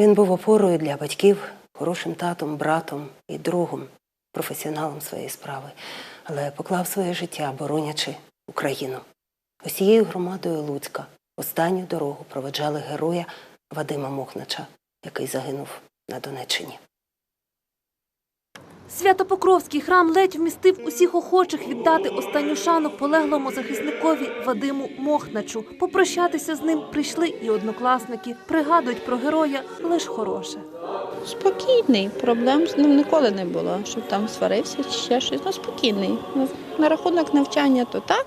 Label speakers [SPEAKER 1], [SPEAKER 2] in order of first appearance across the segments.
[SPEAKER 1] Він був опорою для батьків, хорошим татом, братом і другом, професіоналом своєї справи, але поклав своє життя, боронячи Україну. Усією громадою Луцька останню дорогу проведжали героя Вадима Мохнача, який загинув на Донеччині.
[SPEAKER 2] Святопокровський храм ледь вмістив усіх охочих віддати останню шану полеглому захисникові Вадиму Мохначу. Попрощатися з ним прийшли і однокласники. Пригадують про героя лиш хороше.
[SPEAKER 3] Спокійний, проблем з ним ніколи не було, щоб там сварився чи ще щось. Ну, спокійний. Ну, На рахунок навчання то так,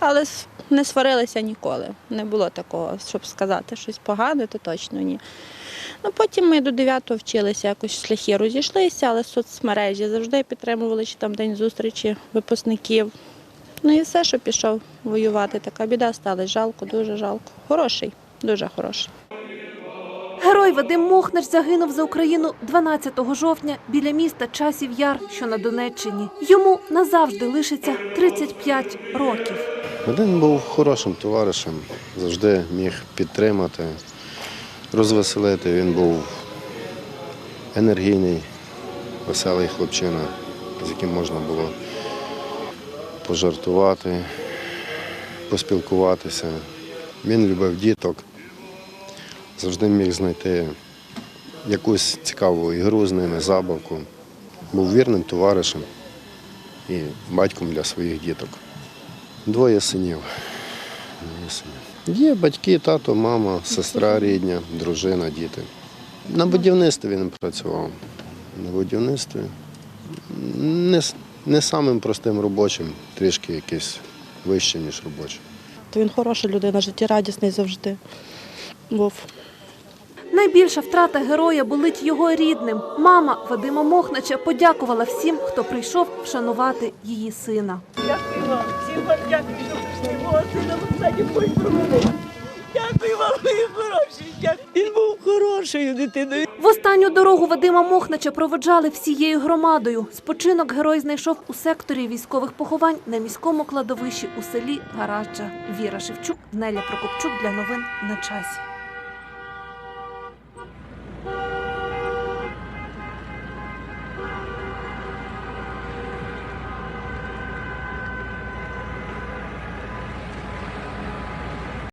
[SPEAKER 3] але не сварилися ніколи. Не було такого, щоб сказати щось погане, то точно ні. Ну, потім ми до 9 вчилися, якось шляхи розійшлися, але соцмережі завжди підтримували, чи там день зустрічі випускників. Ну і все, що пішов воювати. Така біда сталася. Жалко, дуже жалко. Хороший, дуже хороший.
[SPEAKER 2] Герой Вадим Мохнач загинув за Україну 12 жовтня біля міста Часів Яр, що на Донеччині. Йому назавжди лишиться 35 років.
[SPEAKER 4] Вадим був хорошим товаришем, завжди міг підтримати, розвеселити. Він був енергійний, веселий хлопчина, з яким можна було пожартувати, поспілкуватися. Він любив діток, завжди міг знайти якусь цікаву ігру з ними, забавку. Був вірним товаришем і батьком для своїх діток. Двоє синів. Є батьки, тато, мама, сестра рідня, дружина, діти. На будівництві він працював. На будівництві. Не, не самим простим робочим, трішки якийсь вище, ніж робочий.
[SPEAKER 5] То він хороша людина, життєрадісний завжди був.
[SPEAKER 2] Найбільша втрата героя болить його рідним. Мама Вадима Мохнача подякувала всім, хто прийшов вшанувати її сина.
[SPEAKER 6] Вам, всім вам останній провели. Дякую вам, хороші. Він був хорошою дитиною.
[SPEAKER 2] В останню дорогу Вадима Мохнача проводжали всією громадою. Спочинок герой знайшов у секторі військових поховань на міському кладовищі у селі Гараджа. Віра Шевчук, Неля Прокопчук для новин на часі.